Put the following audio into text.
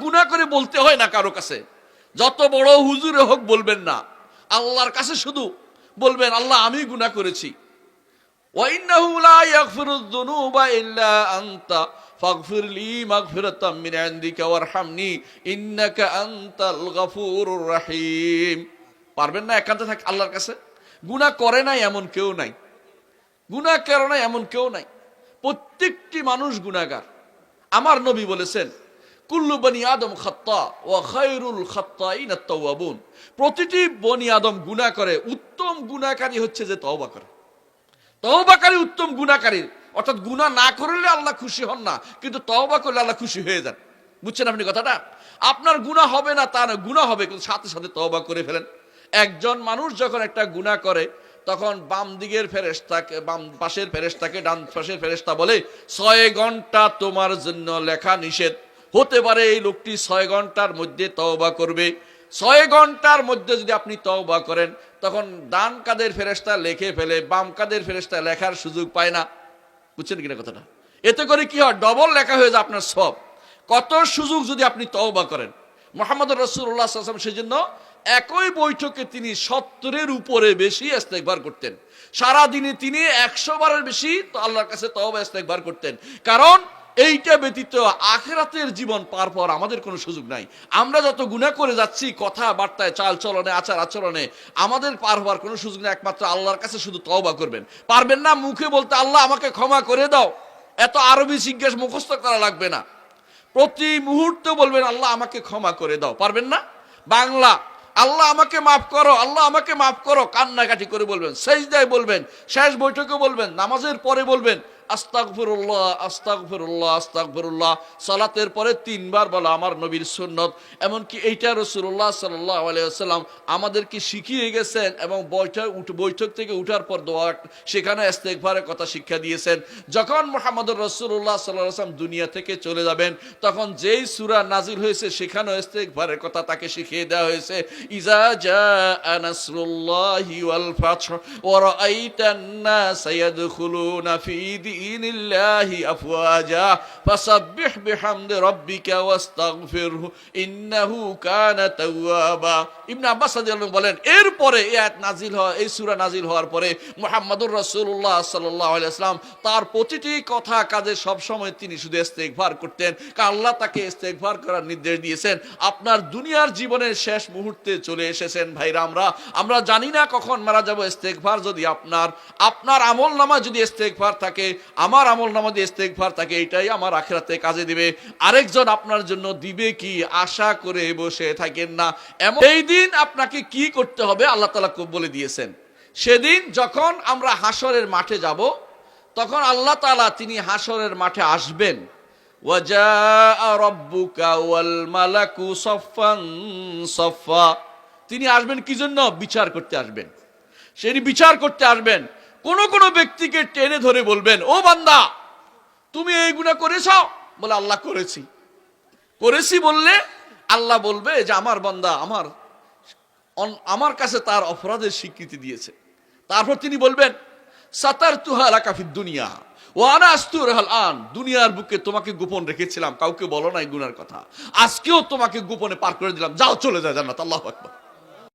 গুণা করে বলতে হয় না কারও কাছে। যত বড় হুজুরে হোক বলবেন না। আল্লাহর কাছে শুধু বলবেন, আল্লাহ, আমি গুণা করেছি। পারবেন না একান্ত থাক আল্লাহর কাছে? গুণা করে নাই এমন কেউ নাই। গুণা করে নাই এমন কেউ নাই। প্রত্যেকটি মানুষ গুণাগার আমার নবী বলেছেন কুল্লু বনি আদম খাত্তা ও খায়রুল খাত্তাইন আত-তাওয়াবুন প্রতিটি বনি আদম গুনাহ করে, উত্তম গুনাহকারী হচ্ছে যে তওবা করে। তওবাকারী উত্তম গুণাকারী অর্থাৎ গুণা না করলে আল্লাহ খুশি হন না, কিন্তু তওবা করলে আল্লাহ খুশি হয়ে যান। বুঝছেন আপনি কথাটা? আপনার গুণা হবে না, তা না গুণা হবে, কিন্তু সাথে সাথে তওবা করে ফেলেন। একজন মানুষ যখন একটা গুণা করে, তখন বাম দিকের ফেরেশতাকে, বাম পাশের ফেরেশতাকে, ডান পাশের ফেরেশতা বলে, ছয় ঘণ্টা তোমার জন্য লেখা নিষেধ। হতে পারে এই লোকটি ছয় ঘণ্টার মধ্যে তওবা করবে। ছয় ঘণ্টার মধ্যে যদি আপনি তওবা করেন, তখন ডান কাদের ফেরেস্তা লেখে ফেলে, বাম কাদের ফেরেস্তা লেখার সুযোগ পায় না। বুঝছেন কিনা কথাটা? এতে করে কি হয়? ডবল লেখা হয়ে যায় আপনার সব। কত সুযোগ যদি আপনি তওবা করেন। মোহাম্মদ রসুল্লাহ আসলাম সেজন্য একই বৈঠকে তিনি সত্তরের উপরে বেশি ইস্তেকবার করতেন। সারা দিনে তিনি একশো বারের বেশি আল্লাহর কাছে তওবা ইস্তেকবার করতেন। কারণ এইটা ব্যতীত আখেরাতের জীবন পার পর আমাদের কোনো সুযোগ নাই। আমরা যত গুণা করে যাচ্ছি, কথা, বার্তায়, চাল চলনে, আচার আচরণে, আমাদের পার হওয়ার কোনো সুযোগ নেই, একমাত্র আল্লাহর কাছে শুধু তওবা করবেন। পারবেন না মুখে বলতে, আল্লাহ, আমাকে ক্ষমা করে দাও। এত আরবি জিজ্ঞেস মুখস্থ করা লাগবে না। প্রতি মুহূর্তে বলবেন, আল্লাহ, আমাকে ক্ষমা করে দাও। পারবেন না? বাংলা, আল্লাহ, আমাকে মাফ করো, আল্লাহ, আমাকে মাফ করো। কান্নাকাটি করে বলবেন শেষ দেয় বলবেন, শেষ বৈঠকে বলবেন, নামাজের পরে বলবেন আস্তাগফিরুল্লাহ আস্তাগফিরুল্লাহ আস্তাগফিরুল্লাহ। সালাতের পরে তিনবার বলা আমার নবীর সুন্নত। এমনকি এইটা রসুল্লাহ সাল্লাহ আলাইসাল্লাম আমাদেরকে শিখিয়ে গেছেন এবং বৈঠক বৈঠক থেকে উঠার পর দোয়া, সেখানে ইস্তেগফারের কথা শিক্ষা দিয়েছেন। যখন মোহাম্মদ রসুল্লাহ সাল্লাহ আসলাম দুনিয়া থেকে চলে যাবেন, তখন যেই সুরা নাজিল হয়েছে, সেখানেও ইস্তেগফারের কথা তাকে শিখিয়ে দেওয়া হয়েছে। ইজা জা নাসরুল্লাহি ওয়াল ফাতহ, ওয়া রাআইতান দীনিল্লাহি আফওয়াজা, ফাসাব্বিহ বিহামদি রাব্বিকা ওয়াস্তাগফিরহু, ইন্নাহু কানা তাওয়াবা। ইবনে আব্বাস রাদিয়াল্লাহু বলেন, এরপরে এই আয়াত নাজিল হয় এই সূরা নাজিল হওয়ার পরে মুহাম্মদুর রাসূলুল্লাহ সাল্লাল্লাহু আলাইহি ওয়াসাল্লাম তার প্রতিটি কথা কাজে সব সময় তিনি শুধু ইস্তেগফার করতেন। কারণ আল্লাহ তাকে ইস্তেগফার করার নির্দেশ দিয়েছেন। আপনার দুনিয়ার জীবনের শেষ মুহূর্তে চলে এসেছেন ভাইরা আমরা। আমরা জানি না কখন মারা যাব ইস্তেগফার যদি আপনার আপনার আমল নামা যদি ইস্তেগফার থাকে আমার আমল নামা যদি ইস্তেগফার থাকে এটাই আমার আখেরাতে কাজে দিবে। আরেকজন আপনার জন্য দিবে কি? আশা করে বসে থাকেন না। এমন এই দিন আপনাকে কি করতে হবে? আল্লাহ তালা বলে দিয়েছেন। সেদিন যখন আমরা হাসরের মাঠে যাব, তখন আল্লাহ তালা তিনি হাসরের মাঠে আসবেন। তিনি আসবেন কি জন্য? বিচার করতে আসবেন। সেটি বিচার করতে আসবেন। কোন কোন ব্যক্তিকে টেনে ধরে বলবেন, ও বান্দা, তুমি এই গুণা করেছ? বলে, আল্লাহ করেছি। করেছি বললে আল্লাহ বলবে যে, আমার বান্দা, আমার আমার কাছে তার অপরাধের স্বীকৃতি দিয়েছে। তারপর তিনি বলবেন সাতার তুহালা কাফির দুনিয়া আন দুনিয়ার বুকে তোমাকে গোপন রেখেছিলাম, কাউকে বলো নাই গুনার কথা। আজকেও তোমাকে গোপনে পার করে দিলাম। যাও, চলে যায় জান্নাত, আল্লাহ আকবার।